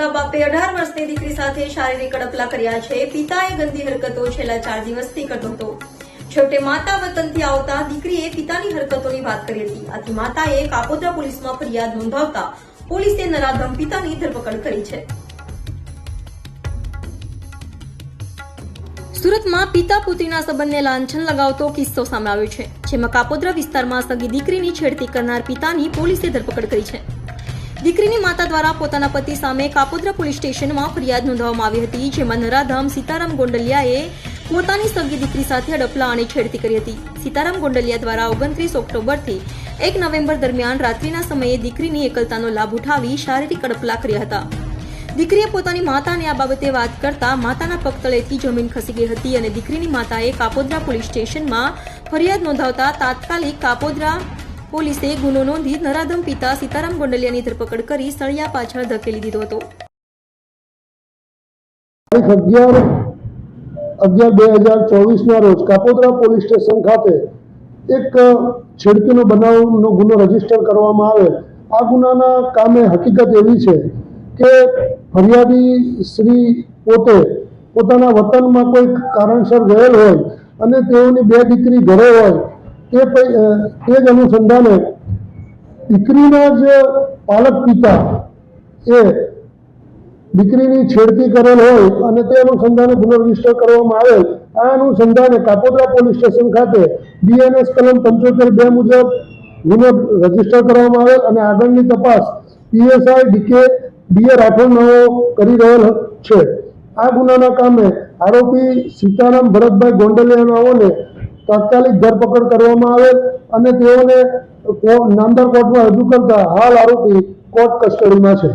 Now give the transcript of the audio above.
બાપે અઢાર વર્ષની દીકરી સાથે શારીરિક અડપલા કર્યા છે. પિતાએ ગંદી હરકતો છેલ્લા ચાર દિવસથી કરતો હતો. છેવટે માતા વતનથી આવતા દીકરીએ પિતાની હરકતોની વાત કરી હતી. આથી માતાએ કાપોદ્રા પોલીસમાં ફરિયાદ નોંધાવતા પોલીસે નરાધમ પિતાની ધરપકડ કરી છે. સુરતમાં પિતા પુત્રીના સંબંધને લાંછન લગાવતો કિસ્સો સામે આવ્યો છે, જેમાં કાપોદ્રા વિસ્તારમાં સગી દીકરીની છેડતી કરનાર પિતાની પોલીસે ધરપકડ કરી છે. દીકરીની માતા દ્વારા પોતાના પતિ સામે કાપોદ્રા પોલીસ સ્ટેશનમાં ફરિયાદ નોંધવામાં આવી હતી, જેમાં નરાધામ સીતારામ ગોંડલિયાએ પોતાની સગી દીકરી સાથે અડપલા અને છેડતી કરી હતી. સીતારામ ગોંડલિયા દ્વારા ઓગણત્રીસ ઓક્ટોબરથી એક નવેમ્બર દરમિયાન રાત્રિના સમયે દીકરીની એકલતાનો લાભ ઉઠાવી શારીરિક અડપલા કર્યા હતા. દીકરીએ પોતાની માતાને આ બાબતે વાત કરતા માતાના પગતળેથી જમીન ખસી ગઈ હતી અને દીકરીની માતાએ કાપોદ્રા પોલીસ સ્ટેશનમાં ફરિયાદ નોંધાવતા તાત્કાલિક કાપોદ્રા પોલીસે ગુનો નોંધી નરાધમ પિતા સીતારામ ગોંડલિયાની ધરપકડ કરી સળિયા પાછળ ધકેલી દીધો હતો. અગિયાર અગિયાર બે હજાર ચોવીસના રોજ કાપોદ્રા પોલીસ સ્ટેશન ખાતે એક છેડતીનો બનાવનો ગુનો રજિસ્ટર કરવામાં આવે. આ ગુનાના કામે હકીકત એવી છે કે ફરિયાદી શ્રી પોતે પોતાના વતનમાં કોઈક કારણસર ગયેલ હોય અને તેઓની બે દીકરી ઘરે હોય પૈ- તે જ અનુસંધાને દીકરીના જ પાલક પિતા એ દીકરીની છેડતી કરેલ હોય અને તે અનુસંધાને ગુનો કરવામાં આવેલ આ અનુસંધાને કાપોદ્રા પોલીસ સ્ટેશન ખાતે બીએનએસ કલમ પંચોતેર બે મુજબ ગુનો રજિસ્ટર કરવામાં આવેલ અને આગળની તપાસ પીએસઆઈ ડીકે ડીએ રાઠોડ નવો કરી રહેલ છે. આ ગુનાના કામે આરોપી સીતારામ ભરતભાઈ ગોંડલિયા નાઓને તાત્કાલિક ધરપકડ કરવામાં આવેલ અને તેઓને નામદાર કોર્ટમાં રજૂ કરતા હાલ આરોપી કોર્ટ કસ્ટડીમાં છે.